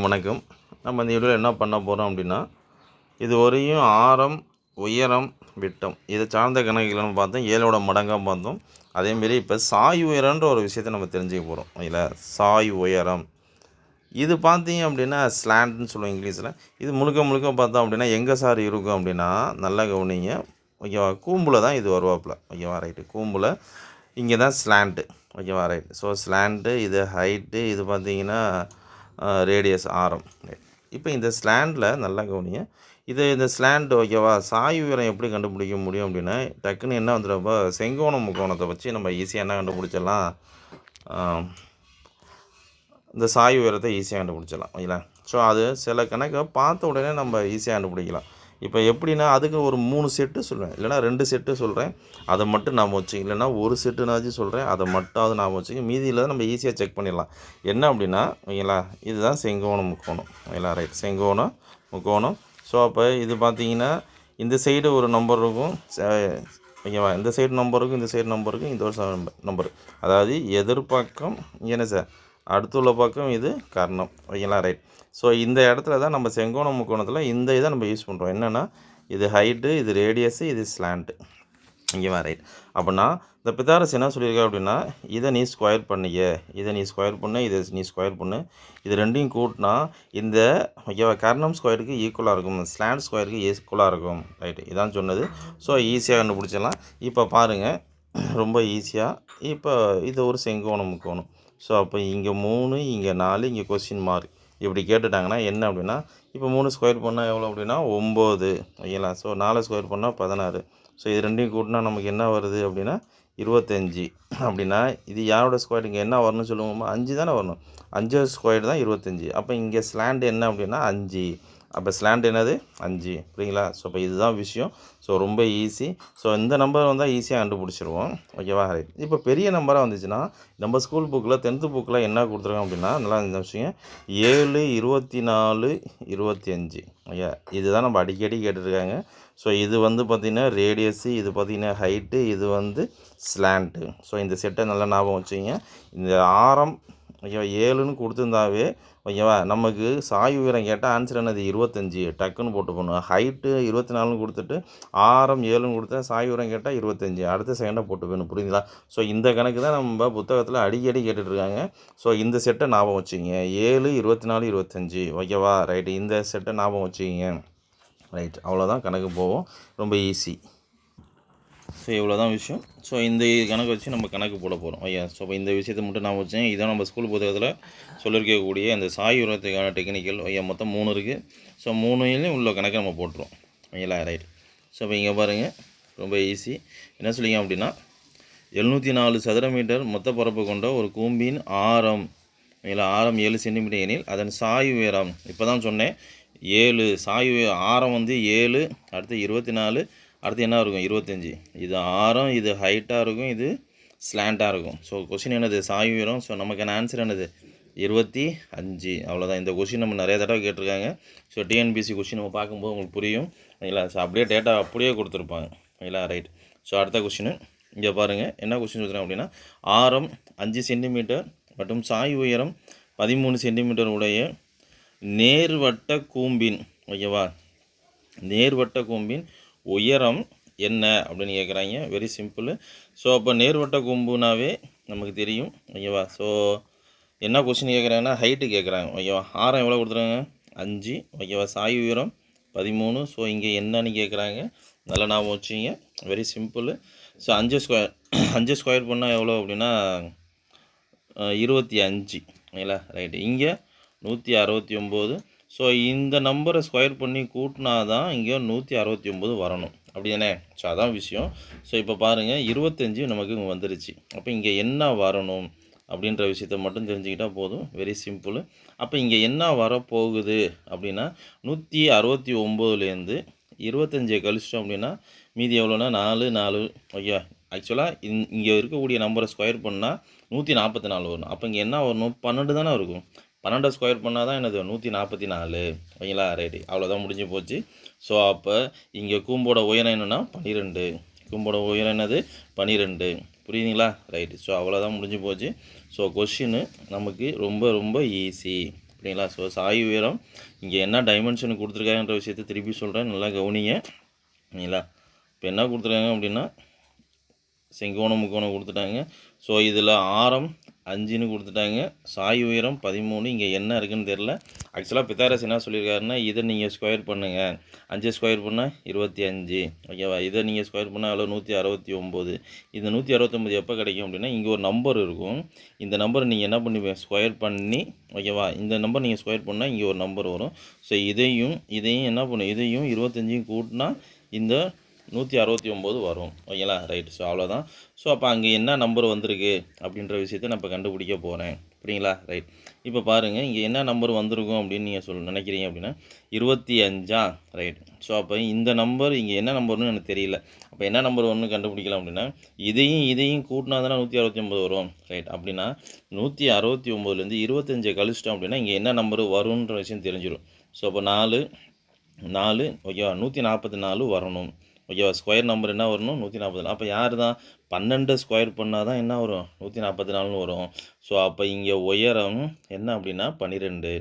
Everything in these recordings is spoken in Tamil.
வணக்கம். நம்ம இந்த வீடியோவில் என்ன பண்ண போகிறோம் அப்படின்னா இது வரையும் ஆரம் உயரம் விட்டம் இதை சார்ந்த கணக்குகள்னு பார்த்தோம். ஏழோட மடங்காக பார்த்தோம். அதேமாரி இப்போ சாய் உயரம்ன்ற ஒரு விஷயத்தை நம்ம தெரிஞ்சுக்க போகிறோம் இதில் சாய் உயரம். இது பார்த்தீங்க அப்படின்னா ஸ்லாண்ட்னு சொல்லுவோம் இங்கிலீஷில். இது முழுக்க முழுக்க பார்த்தோம் அப்படின்னா எங்கே சார் இருக்கும் அப்படின்னா நல்லா கவனிங்க. ஓகேவா? கூம்பில் தான் இது வருவாப்பில். ஓகேவா? ரைட்டு கூம்பில் இங்கே தான் ஸ்லாண்ட்டு ஓகேவா? ரைட் ஸோ ஸ்லாண்ட்டு இது ஹைட்டு இது பார்த்தீங்கன்னா ரேடியஸ் ஆரம். இப்போ இந்த ஸ்லாண்டில் நல்லா கவனிங்க. இது இந்த ஸ்லாண்ட் ஓகேவா? சாய் உயரம் எப்படி கண்டுபிடிக்க முடியும் அப்படின்னா டக்குன்னு என்ன வந்துடுறப்போ செங்கோண முக்கோணத்தை வச்சு நம்ம ஈஸியாக என்ன கண்டுபிடிச்சிடலாம்? இந்த சாய் உயரத்தை ஈஸியாக கண்டுபிடிச்சிடலாம். ஓகேங்களா ஸோ அது சில கணக்கை பார்த்த உடனே நம்ம ஈஸியாக கண்டுபிடிக்கலாம். இப்போ எப்படின்னா அதுக்கு ஒரு மூணு செட்டு சொல்லுவேன் இல்லைனா ரெண்டு செட்டு சொல்கிறேன் அதை மட்டும் நாம் வச்சுக்க இல்லைனா ஒரு செட்டுனாச்சும் சொல்கிறேன் அதை மட்டும் நாம் வச்சுக்க மீதியில் நம்ம ஈஸியாக செக் பண்ணிடலாம். என்ன அப்படின்னா ஓகேங்களா இதுதான் செங்கோணம் முக்கோணம். ஓகேங்களா ரைட் செங்கோணம் முக்கோணம். ஸோ அப்போ இது பார்த்தீங்கன்னா இந்த சைடு ஒரு நம்பர் இருக்கும். ச- ஓகேவா இந்த சைடு நம்பருக்கும் இந்த சைடு நம்பருக்கும் இந்த ஒரு நம்பர் அதாவது எதிர்பக்கம் என்ன சார் அடுத்துள்ள பக்கம் இது கர்ணம். ஓகேங்களா ரைட் ஸோ இந்த இடத்துல தான் நம்ம செங்கோண முக்கோணத்தில் இந்த இதை நம்ம யூஸ் பண்ணுறோம் என்னென்னா இது ஹைட்டு இது ரேடியஸு இது ஸ்லாண்ட்டு இங்கே ரைட் அப்படின்னா இந்த பித்தாரஸ் என்ன சொல்லியிருக்கா அப்படின்னா இதை நீ ஸ்கொயர் பண்ணிக்க இதை நீ ஸ்கொயர் பண்ணு இதை நீ ஸ்கொயர் பண்ணு. இது ரெண்டையும் கூட்டினா இந்த ஓகேவா கர்ணம் ஸ்கொயருக்கு ஈக்குவலாக இருக்கும். ஸ்லாண்ட் ஸ்கொயருக்கு ஈக்குவலாக இருக்கும். ரைட்டு இதான் சொன்னது. ஸோ ஈஸியாக கண்டுபிடிச்சிடலாம். இப்போ பாருங்கள் ரொம்ப ஈஸியாக இப்போ இது ஒரு செங்கோணம் முக்கோணம். ஸோ அப்போ இங்கே மூணு இங்கே நாலு இங்கே கொஸ்டின் மார்க் இப்படி கேட்டுட்டாங்கன்னா என்ன அப்படின்னா இப்போ மூணு ஸ்கொயர் பண்ணால் எவ்வளோ அப்படின்னா ஒம்பது ஓகேங்களா ஸோ நாலு ஸ்கொயர் பண்ணால் பதினாறு. ஸோ இது ரெண்டையும் கூட்டினா நமக்கு என்ன வருது அப்படின்னா இருபத்தஞ்சி. அப்படின்னா இது யாரோட ஸ்கொயர் இங்கே என்ன வரணும்னு சொல்லுவோமா அஞ்சு தானே வரணும். அஞ்சு ஸ்கொயர் தான் இருபத்தஞ்சி. அப்போ இங்கே ஸ்லாண்ட் என்ன அப்படின்னா அஞ்சு. அப்போ ஸ்லாண்ட் என்னது? அஞ்சு. புரியுங்களா ஸோ இப்போ இதுதான் விஷயம். ஸோ ரொம்ப ஈஸி ஸோ இந்த நம்பர் வந்தால் ஈஸியாக கண்டுபிடிச்சிருவோம். ஓகேவா ரைட் இப்போ பெரிய நம்பராக வந்துச்சுன்னா நம்ம ஸ்கூல் புக்கில் டென்த்து புக்கில் என்ன கொடுத்துருக்கோம் அப்படின்னா நல்லா இந்த விஷயம். ஏழு இருபத்தி நாலு இருபத்தி அஞ்சு ஓகே இதுதான் நம்ம அடிக்கடி கேட்டிருக்காங்க ஸோ இது வந்து பார்த்திங்கன்னா ரேடியஸு இது பார்த்திங்கன்னா ஹைட்டு இது வந்து ஸ்லாண்ட்டு ஸோ இந்த செட்டை நல்லா ஞாபகம் வச்சுங்க இந்த ஆரம் ஓகேவா ஏழுன்னு கொடுத்துருந்தாவே ஓகேவா நமக்கு சாய் உயரம் கேட்டால் ஆன்சர் என்னது? இருபத்தஞ்சி. டக்குன்னு போட்டு போகணும் ஹைட்டு இருபத்தி நாலுன்னு கொடுத்துட்டு ஆரம் ஏழுன்னு கொடுத்தா சாய் உயரம் கேட்டால் இருபத்தஞ்சி. அடுத்த செகண்டாக போட்டு போகணும் புரியுங்களா ஸோ இந்த கணக்கு தான் நம்ம புத்தகத்தில் அடிக்கடி கேட்டுட்ருக்காங்க. ஸோ இந்த செட்டை ஞாபகம் வச்சுக்கிங்க. ஏழு இருபத்தி நாலு இருபத்தஞ்சி. ஓகேவா? ரைட்டு இந்த செட்டை ஞாபகம் வச்சுக்கிங்க. ரைட் அவ்வளோதான் கணக்கு போவோம் ரொம்ப ஈஸி ஸோ இவ்வளோ தான் விஷயம். ஸோ இந்த கணக்கு வச்சு நம்ம கணக்கு போட போகிறோம் ஐயா ஸோ இப்போ இந்த விஷயத்தை மட்டும் நான் வச்சேன். இதான் நம்ம ஸ்கூல் புத்தகத்தில் சொல்லியிருக்கக்கூடிய அந்த சாய் உரத்துக்கான டெக்னிக்கல் ஐயா மொத்தம் மூணு இருக்குது ஸோ மூணுலேயும் உள்ள கணக்கை நம்ம போட்டுருவோம். ஐயா ரைட் ஸோ இப்போ இங்கே பாருங்கள் ரொம்ப ஈஸி என்ன சொல்லிங்க அப்படின்னா எழுநூற்றி நாலு சதுர மீட்டர் மொத்த பரப்பு கொண்ட ஒரு கூம்பின் ஆரம். இல்லை ஆரம் ஏழு சென்டிமீட்டர் எனில் அதன் சாய் உயரம். இப்போ தான் சொன்னேன். ஏழு சாய் ஆரம் வந்து ஏழு அடுத்து இருபத்தி நாலு அடுத்து என்ன இருக்கும்? இருபத்தஞ்சி. இது ஆரம் இது ஹைட்டாக இருக்கும் இது ஸ்லாண்டாக இருக்கும். ஸோ கொஷின் என்னது? சாய் உயரம் ஸோ நமக்கான ஆன்சர் என்னது? இருபத்தி அஞ்சு. அவ்வளோதான் இந்த கொஷின் நம்ம நிறைய தடவை கேட்டிருக்காங்க. ஸோ டிஎன்பிசி கொஷின் நம்ம பார்க்கும்போது உங்களுக்கு புரியும். இல்லை ஸோ அப்படியே டேட்டா அப்படியே கொடுத்துருப்பாங்க. இல்லை ரைட் ஸோ அடுத்த கொஷின் இங்கே பாருங்கள் என்ன கொஷின் சொல்கிறேன் அப்படின்னா ஆரம் அஞ்சு சென்டிமீட்டர் மற்றும் சாய் உயரம் பதிமூணு சென்டிமீட்டர் உடைய நேர்வட்ட கூம்பின் ஓகேவா நேர்வட்ட கூம்பின் உயரம் என்ன அப்படின்னு கேட்குறாங்க வெரி சிம்பிள் ஸோ அப்போ நேர்வட்ட கொம்புனாவே நமக்கு தெரியும். ஓகேவா? ஸோ என்ன கொஸ்டின் கேட்குறாங்கன்னா ஹைட்டு கேட்குறாங்க ஓகேவா? ஆரம் எவ்வளோ கொடுத்துருக்காங்க? அஞ்சு. ஓகேவா? சாய் உயரம் பதிமூணு. ஸோ இங்கே என்னன்னு கேட்குறாங்க நல்லா ஞாபகம் வச்சுங்க வெரி சிம்பிள் ஸோ அஞ்சு ஸ்கொயர் அஞ்சு ஸ்கொயர் பண்ணால் எவ்வளோ அப்படின்னா இருபத்தி அஞ்சு. ஓகேங்களா ரைட்டு இங்கே நூற்றி அறுபத்தி ஒம்பது ஸோ இந்த நம்பரை ஸ்கொயர் பண்ணி கூட்டினா தான் இங்கே நூற்றி அறுபத்தி ஒம்பது வரணும். அப்படி தானே ஸோ அதான் விஷயம். ஸோ இப்போ பாருங்கள் இருபத்தஞ்சு நமக்கு இங்கே வந்துருச்சு. அப்போ இங்கே என்ன வரணும் அப்படின்ற விஷயத்த மட்டும் தெரிஞ்சுக்கிட்டால் போதும். வெரி சிம்பிள் அப்போ இங்கே என்ன வரப்போகுது அப்படின்னா நூற்றி அறுபத்தி ஒம்போதுலேருந்து இருபத்தஞ்சியை கழிச்சிட்டோம் அப்படின்னா மீதி எவ்வளோனா நாலு நாலு. ஓகே ஆக்சுவலாக இங்கே இருக்கக்கூடிய நம்பரை ஸ்கொயர் பண்ணால் நூற்றி நாற்பத்தி நாலு வரணும். அப்போ இங்கே என்ன வரணும்? பன்னெண்டு தானே இருக்கும். பன்னெண்டை ஸ்கொயர் பண்ணால் தான் என்னது? நூற்றி நாற்பத்தி நாலு ஓகேங்களா? ரைட்டு அவ்வளோதான் முடிஞ்சு போச்சு. ஸோ அப்போ இங்கே கூம்போட உயரம் என்னென்னா பன்னிரெண்டு கூம்போட உயரம் என்னது? பன்னிரெண்டு புரியுதுங்களா? ரைட்டு ஸோ அவ்வளோதான் முடிஞ்சு போச்சு. ஸோ கொஷின்னு நமக்கு ரொம்ப ரொம்ப ஈஸி அப்படிங்களா ஸோ சாய் உயரம் இங்கே என்ன டைமென்ஷன் கொடுத்துருக்காங்கன்ற விஷயத்தை திருப்பி சொல்கிறேன் நல்லா கவனிங்க. சரிங்களா இப்போ என்ன கொடுத்துருக்காங்க அப்படின்னா செங்கோணம் முக்கோணம் கொடுத்துட்டாங்க. ஸோ இதில் ஆரம் அஞ்சுன்னு கொடுத்துட்டாங்க. சாய் உயரம் பதிமூணு. இங்கே என்ன இருக்குன்னு தெரில ஆக்சுவலாக பித்தாரஸ் என்ன சொல்லியிருக்காருன்னா இதை நீங்கள் ஸ்கொயர் பண்ணுங்கள் அஞ்சு ஸ்கொயர் பண்ணால் இருபத்தி அஞ்சு. ஓகேவா இதை நீங்கள் ஸ்கொயர் பண்ணால் எவ்வளோ நூற்றி அறுபத்தி ஒம்பது. இந்த நூற்றி அறுபத்தொம்பது எப்போ கிடைக்கும் அப்படின்னா இங்கே ஒரு நம்பர் இருக்கும். இந்த நம்பரை நீங்கள் என்ன பண்ணுவீங்க ஸ்கொயர் பண்ணி ஓகேவா இந்த நம்பர் நீங்கள் ஸ்கொயர் பண்ணால் இங்கே ஒரு நம்பர் வரும். ஸோ இதையும் இதையும் என்ன பண்ணும் இதையும் இருபத்தஞ்சையும் கூட்டினா இந்த நூற்றி அறுபத்தி ஒம்பது வரும். ஓகேங்களா? ரைட் ஸோ அவ்வளோதான் ஸோ அப்போ அங்கே என்ன நம்பர் வந்திருக்கு அப்படின்ற விஷயத்தை நம்ம கண்டுபிடிக்க போகிறேன் அப்படிங்களா ரைட் இப்போ பாருங்கள் இங்கே என்ன நம்பர் வந்திருக்கும் அப்படின்னு நீங்கள் சொல் நினைக்கிறீங்க அப்படின்னா இருபத்தி அஞ்சா? ரைட் ஸோ அப்போ இந்த நம்பர் இங்கே என்ன நம்பர்னு எனக்கு தெரியல. அப்போ என்ன நம்பர் ஒன்று கண்டுபிடிக்கலாம் அப்படின்னா இதையும் இதையும் கூட்டினா தானே நூற்றி அறுபத்தி ஒம்பது வரும். ரைட் அப்படின்னா நூற்றி அறுபத்தி ஒம்போதுலேருந்து இருபத்தஞ்சை கழிச்சிட்டோம் அப்படின்னா இங்கே என்ன நம்பர் வரும்ன்ற விஷயம் தெரிஞ்சிடும் ஸோ அப்போ நாலு நாலு ஓகேவா? நூற்றி நாற்பத்தி நாலு வரணும். ஓகேவா? ஸ்கொயர் நம்பர் என்ன வரணும் நூற்றி நாற்பத்தி நாலு அப்போ யார் தான் பன்னெண்டு ஸ்கொயர் பண்ணால் தான் என்ன வரும்? நூற்றி நாற்பத்தி நாலுன்னு வரும். ஸோ அப்போ இங்கே உயரம் என்ன அப்படின்னா? பன்னிரெண்டு.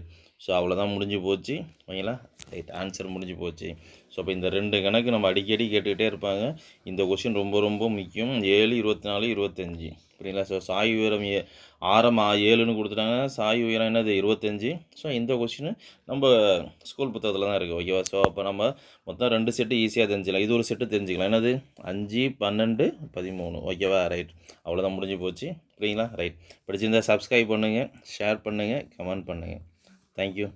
ஸோ அவ்வளோதான் முடிஞ்சு போச்சு. ஓகேங்களா? ரைட் ஆன்சர் முடிஞ்சு போச்சு. ஸோ அப்போ இந்த ரெண்டு கணக்கு நம்ம அடிக்கடி கேட்டுக்கிட்டே இருப்பாங்க. இந்த கொஷின் ரொம்ப ரொம்ப முக்கியம். ஏழு இருபத்தி நாலு இருபத்தஞ்சி. புரியுங்களா ஸோ சாய் உயரம் ஏ ஆரம் ஆ ஏழுன்னு கொடுத்துட்டாங்க. சாய் உயரம் என்னது? இருபத்தஞ்சி. ஸோ இந்த கொஷின் நம்ம ஸ்கூல் புத்தகத்தில் தான் இருக்குது ஓகேவா ஸோ அப்போ நம்ம மொத்தம் ரெண்டு செட்டு ஈஸியாக தெரிஞ்சுக்கலாம். இது ஒரு செட்டு தெரிஞ்சுக்கலாம். என்னது? அஞ்சு பன்னெண்டு பதிமூணு. ஓகேவா ரைட் அவ்வளோதான் முடிஞ்சு போச்சு. புரியுங்களா ரைட் பிடிச்சிருந்தா சப்ஸ்கிரைப் பண்ணுங்கள் ஷேர் பண்ணுங்கள் கமெண்ட் பண்ணுங்கள் Thank you.